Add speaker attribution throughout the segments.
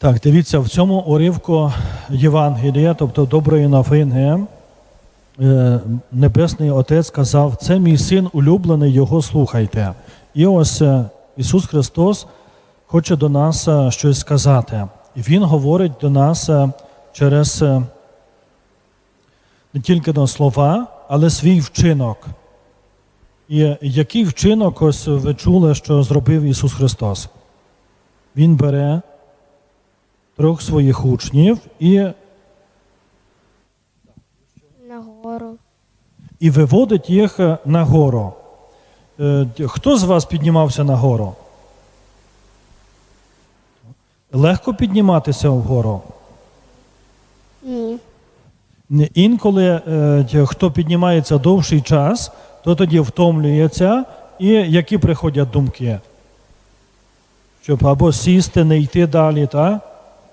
Speaker 1: Так, дивіться, в цьому уривку Євангелія, тобто доброї новини, е, Небесний Отець сказав, це мій син улюблений, його слухайте. І ось е, Ісус Христос хоче до нас е, щось сказати. І Він говорить до нас через не тільки до слова, але свій вчинок. І який вчинок, ось ви чули, що зробив Ісус Христос? Він бере трьох своїх учнів і,
Speaker 2: Нагору.
Speaker 1: і виводить їх е, на гору. Е, Хто з вас піднімався на гору? Легко підніматися вгору?
Speaker 2: Ні.
Speaker 1: Інколи е, хто піднімається довший час, то тоді втомлюється, і які приходять думки? Щоб або сісти, не йти далі, та?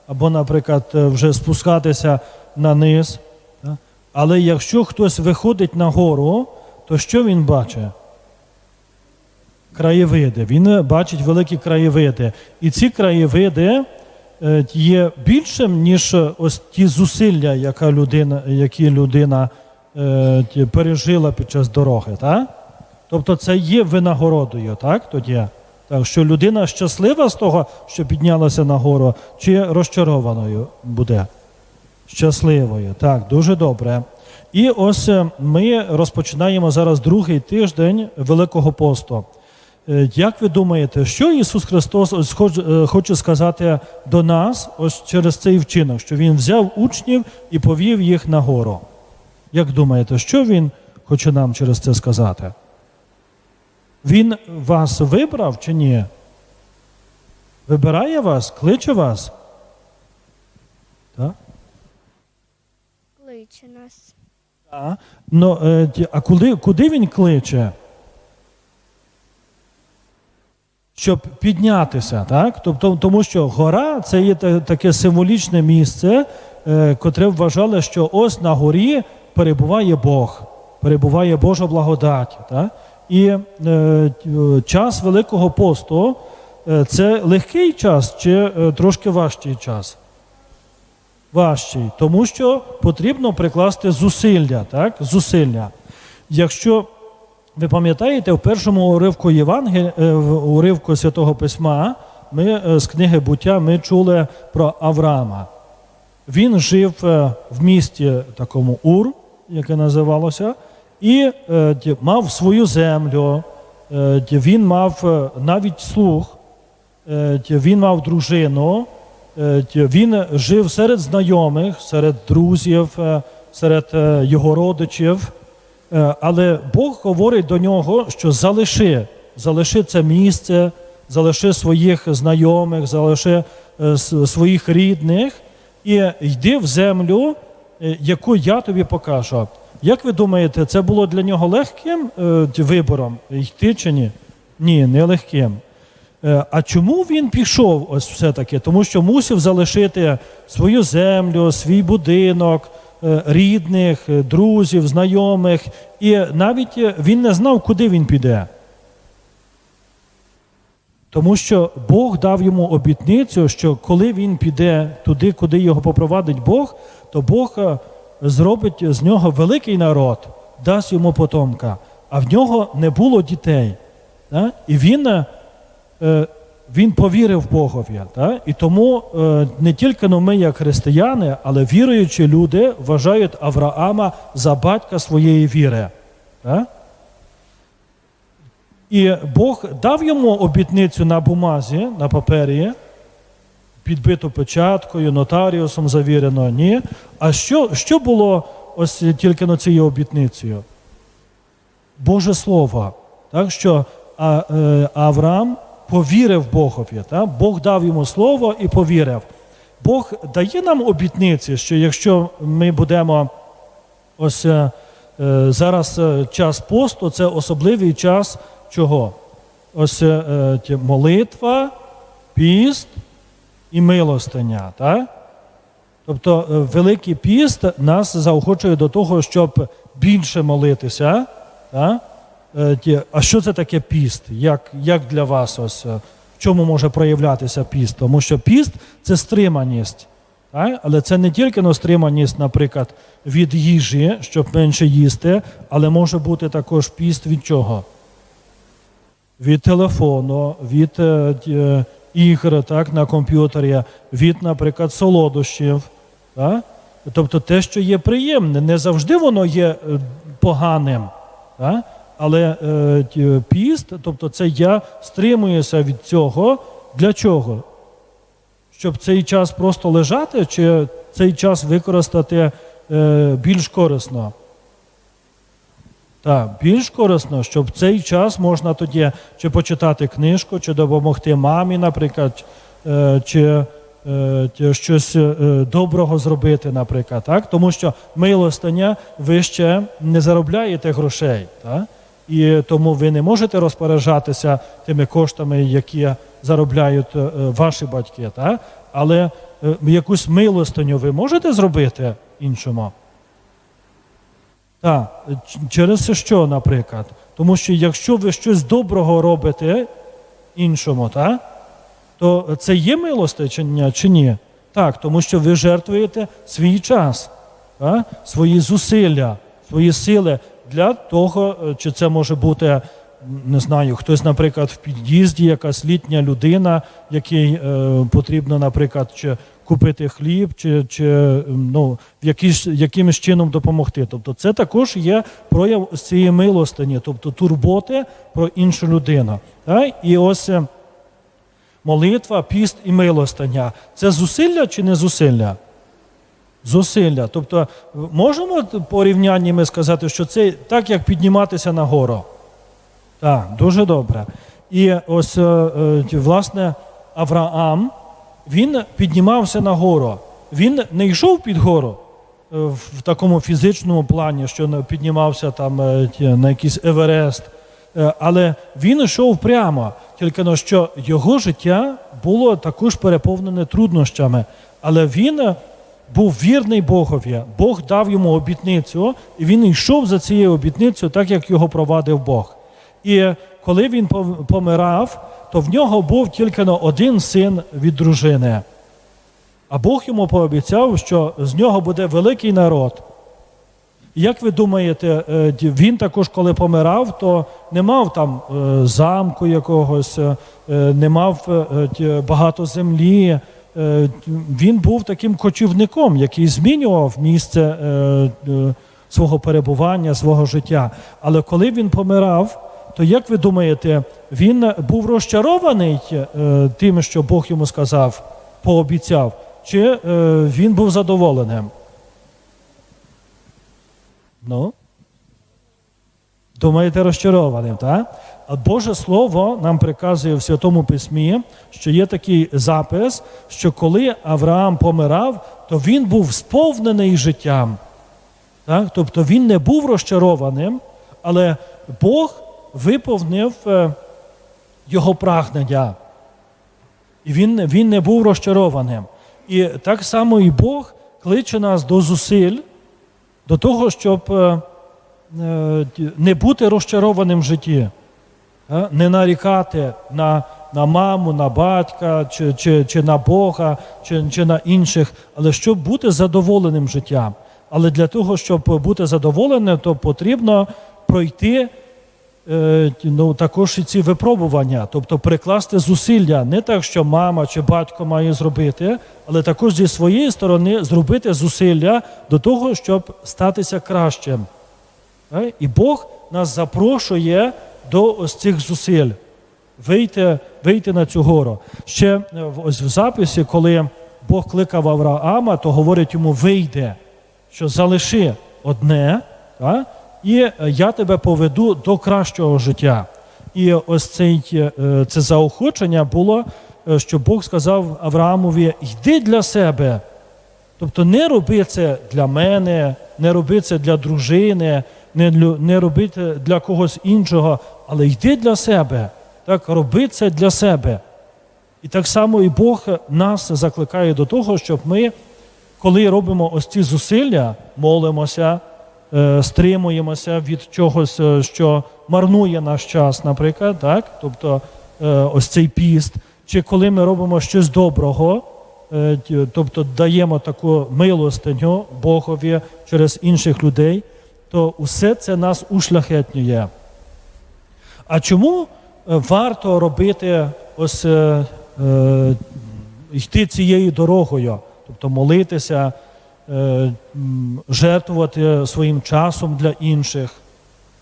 Speaker 1: Або, наприклад, е, вже спускатися на низ. Але якщо хтось виходить на гору, то що він бачить? Краєвиди. Він бачить великі краєвиди. І ці краєвиди е, є більшим, ніж ось ті зусилля, яка людина, які людина е, пережила під час дороги. Так? Тобто це є винагородою, так? Тоді? Так, що людина щаслива з того, що піднялася на гору, чи розчарованою буде? Щасливою. Так, дуже добре. І ось е, ми розпочинаємо зараз другий тиждень Великого посту. Е, Як ви думаєте, що Ісус Христос е, хоче сказати до нас ось через цей вчинок, що Він взяв учнів і повів їх на гору? Як думаєте, що Він хоче нам через це сказати? Він вас вибрав чи ні? Вибирає вас, кличе вас? Так?
Speaker 2: Кличе нас.
Speaker 1: Так. Ну, е, а куди, куди він кличе? Щоб піднятися, так? Тобто, тому що гора це є таке символічне місце, е, котре вважали, що ось на горі перебуває Бог, перебуває Божа благодать. Так? І е, час Великого посту е, це легкий час чи е, трошки важчий час? важчий, тому що потрібно прикласти зусилля, так? Зусилля. Якщо ви пам'ятаєте, в першому уривку Євангелія, в уривку Святого Письма, ми з книги буття ми чули про Авраама. Він жив в місті такому Ур, яке називалося, і е, мав свою землю, е, він мав е, навіть слух, він мав дружину, він жив серед знайомих, серед друзів, серед його родичів. Але Бог говорить до нього, що залиши, залиши це місце, залиши своїх знайомих, залиши своїх рідних і йди в землю, яку я тобі покажу. Як ви думаєте, це було для нього легким е, вибором йти чи ні? Ні, не легким. Е, А чому він пішов ось все-таки? Тому що мусив залишити свою землю, свій будинок, е, рідних, друзів, знайомих, і навіть він не знав, куди він піде. Тому що Бог дав йому обітницю, що коли він піде туди, куди його попровадить Бог, то Бог зробить з нього великий народ, дасть йому потомка, а в нього не було дітей. Да? І він, е, е, він повірив Богові. Да? І тому е, не тільки ну, ми, як християни, але віруючі люди вважають Авраама за батька своєї віри. Да? І Бог дав йому обітницю на бумазі, на папері, підбиту печаткою, нотаріусом завірено. Ні. А що, що було ось тільки на цією обітницею? Боже Слово. Так що а, е, Авраам повірив Богові. Так? Бог дав йому слово і повірив. Бог дає нам обітниці, що якщо ми будемо ось е, е, зараз е, час посту, це особливий час чого? Ось е, е, молитва, піст і милостиня. Так? Тобто е, Великий піст нас заохочує до того, щоб більше молитися. Так? Е, А що це таке піст? Як, як для вас ось? е, в чому може проявлятися піст? Тому що піст це стриманість. Так? Але це не тільки ну, стриманість, наприклад, від їжі, щоб менше їсти, але може бути також піст від чого? Від телефону, від е, е, ігр так, на комп'ютері, від, наприклад, солодощів. Так? Тобто те, що є приємне, не завжди воно є е, поганим. Так? Але е, піст, тобто це я стримуюся від цього. Для чого? Щоб цей час просто лежати, чи цей час використати е, більш корисно? Так, більш корисно, щоб в цей час можна тоді чи почитати книжку, чи допомогти мамі, наприклад, е, чи, е, чи щось е, доброго зробити, наприклад. Так? Тому що милостиня ви ще не заробляєте грошей. Так? І тому ви не можете розпоряджатися тими коштами, які заробляють ваші батьки. Так? Але якусь милостиню ви можете зробити іншому? Так, через що, наприклад? Тому що якщо ви щось доброго робите іншому, так, то це є милостичення чи ні? Так, тому що ви жертвуєте свій час, так, свої зусилля, свої сили для того, е, чи це може бути, не знаю, хтось, наприклад, в під'їзді, якась літня людина, якій е, потрібно, наприклад, чи купити хліб, чи, чи ну, в якийсь, якимось чином допомогти. Тобто це також є прояв цієї милостині, тобто турботи про іншу людину. Так? І ось е, молитва, піст і милостиня. Це зусилля чи не зусилля? Зусилля. Тобто, можемо в порівнянні ми сказати, що це так, як підніматися на гору. Так, дуже добре. І ось, е, е, власне, Авраам, він піднімався на гору. Він не йшов під гору е, в такому фізичному плані, що на- піднімався там е, на якийсь Еверест. Е, Але він йшов прямо, тільки но, що його життя було також переповнене труднощами. Але він був вірний Богові. Бог дав йому обітницю, і він йшов за цією обітницею, так як його провадив Бог. І коли він помирав, в нього був тільки но один син від дружини. А Бог йому пообіцяв, що з нього буде великий народ. Як ви думаєте, е, він також, коли помирав, то не мав там е, замку якогось, е, не мав багато землі. Він був таким кочівником, який змінював місце свого перебування, свого життя. Але коли він помирав, то як ви думаєте, він був розчарований е, тим, що Бог йому сказав, пообіцяв, чи е, він був задоволеним? Ну? Думаєте, розчарованим, так? А Боже Слово нам приказує в Святому Письмі, що є такий запис, що коли Авраам помирав, то він був сповнений життям. Так? Тобто він не був розчарованим, але Бог виповнив е, його прагнення. І він, він не був розчарованим. І так само і Бог кличе нас до зусиль, до того, щоб е, е, не бути розчарованим в житті, не нарікати на, на маму, на батька, чи, чи, чи на Бога, чи, чи на інших, але щоб бути задоволеним життям. Але для того, щоб бути задоволеним, то потрібно пройти ну, також і ці випробування, тобто прикласти зусилля, не так, що мама чи батько має зробити, але також зі своєї сторони зробити зусилля до того, щоб статися кращим. Е, І Бог нас запрошує до ось цих зусиль, вийти, вийти на цю гору. Ще е, ось в записі, коли Бог кликав Авраама, то говорить йому: вийде, що залиши одне, та, і е, я тебе поведу до кращого життя. І ось цей, е, це заохочення було, е, що Бог сказав Авраамові: йди для себе. Тобто не роби це для мене, не роби це для дружини, не, не роби це для когось іншого, але йди для себе. Так, роби це для себе. І так само і Бог нас закликає до того, щоб ми, коли робимо ось ці зусилля, молимося, стримуємося від чогось, е, що марнує наш час, наприклад, так? тобто е, ось цей піст, чи коли ми робимо щось доброго, е, тобто даємо таку милостиню Богові через інших людей, то усе це нас ушляхетнює. А чому е, варто робити ось е, е, йти цією дорогою, тобто молитися, е, жертвувати своїм часом для інших,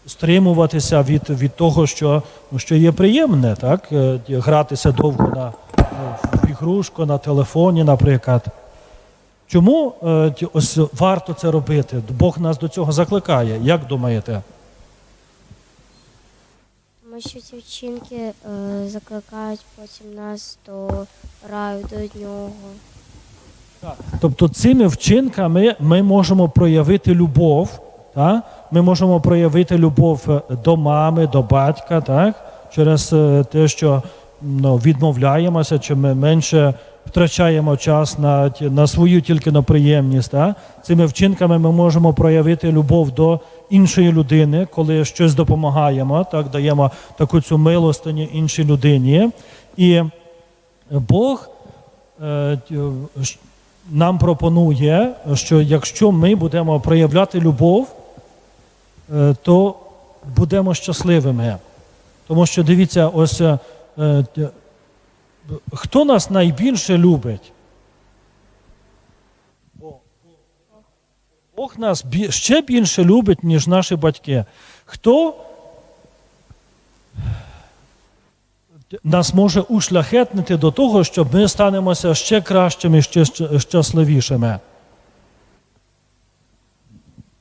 Speaker 1: стримуватися від, від того, що, ну, що є приємне, так? Е, гратися довго на, ну, в ігрушку, на телефоні, наприклад. Чому е, ось варто це робити? Бог нас до цього закликає. Як думаєте?
Speaker 2: Тому що ці вчинки е, закликають потім нас до раю, до нього.
Speaker 1: Тобто цими вчинками ми можемо проявити любов, так? ми можемо проявити любов е, до мами, до батька, так? через е, те, що ну, відмовляємося, чи ми менше втрачаємо час на, на свою тільки на приємність. Так? Цими вчинками ми можемо проявити любов до іншої людини, коли щось допомагаємо, так? даємо таку цю милостиню іншій людині. І Бог е, нам пропонує, що якщо ми будемо проявляти любов, е, то будемо щасливими. Тому що дивіться, ось е, хто нас найбільше любить? Бог нас ще більше любить, ніж наші батьки. Хто нас може ушляхетнити до того, щоб ми станемося ще кращими, ще щасливішими.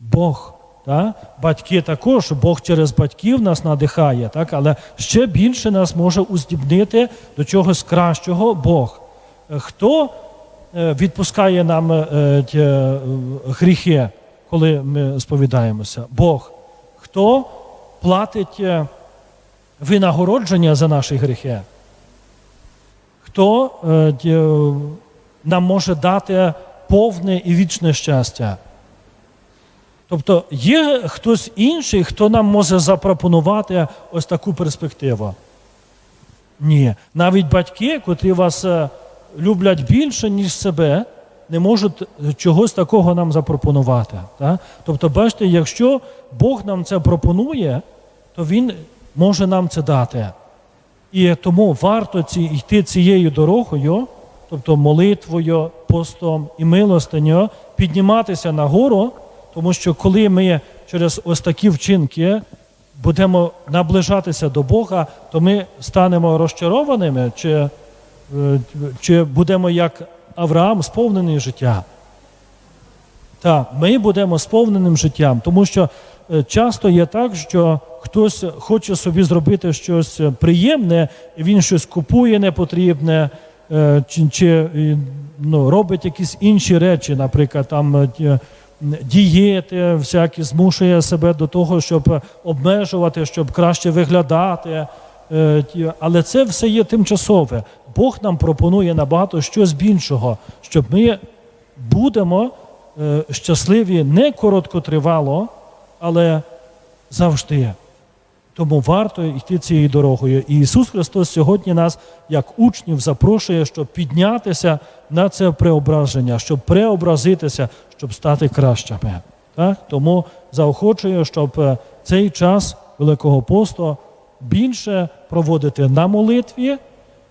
Speaker 1: Бог. Так? Батьки також, Бог через батьків нас надихає, так? але ще більше нас може уздібнити до чогось кращого Бог. Е, Хто е, відпускає нам е, гріхи, коли ми сповідаємося? Бог. Хто платить винагородження за наші гріхи? Хто е, е, нам може дати повне і вічне щастя? Тобто є хтось інший, хто нам може запропонувати ось таку перспективу? Ні. Навіть батьки, котрі вас е, люблять більше, ніж себе, не можуть чогось такого нам запропонувати. Так? Тобто, бачите, якщо Бог нам це пропонує, то Він може нам це дати. І тому варто ці, йти цією дорогою, тобто молитвою, постом і милостиню, підніматися нагору, тому що коли ми через ось такі вчинки будемо наближатися до Бога, то ми станемо розчарованими, чи, е, чи будемо як Авраам сповнений життя. Так, ми будемо сповненим життям, тому що е, часто є так, що хтось хоче собі зробити щось е, приємне, він щось купує непотрібне, е, чи, чи ну, робить якісь інші речі, наприклад, там дієти, всякі змушує себе до того, щоб обмежувати, щоб краще виглядати. Але це все є тимчасове. Бог нам пропонує набагато щось більшого, щоб ми будемо щасливі не короткотривало, але завжди. Тому варто йти цією дорогою. І Ісус Христос сьогодні нас, як учнів, запрошує, щоб піднятися на це преображення, щоб преобразитися, щоб стати кращими. Так? Тому заохочую, щоб е, цей час Великого посту більше проводити на молитві,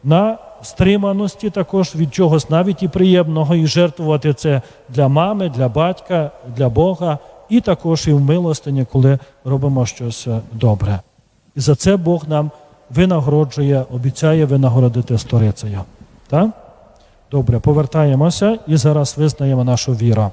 Speaker 1: на стриманості також від чогось навіть і приємного, і жертвувати це для мами, для батька, для Бога, і також і в милостині, коли робимо щось е, добре. І за це Бог нам винагороджує, обіцяє винагородити сторицею. Так? Добре, повертаємося і зараз визнаємо нашу віру.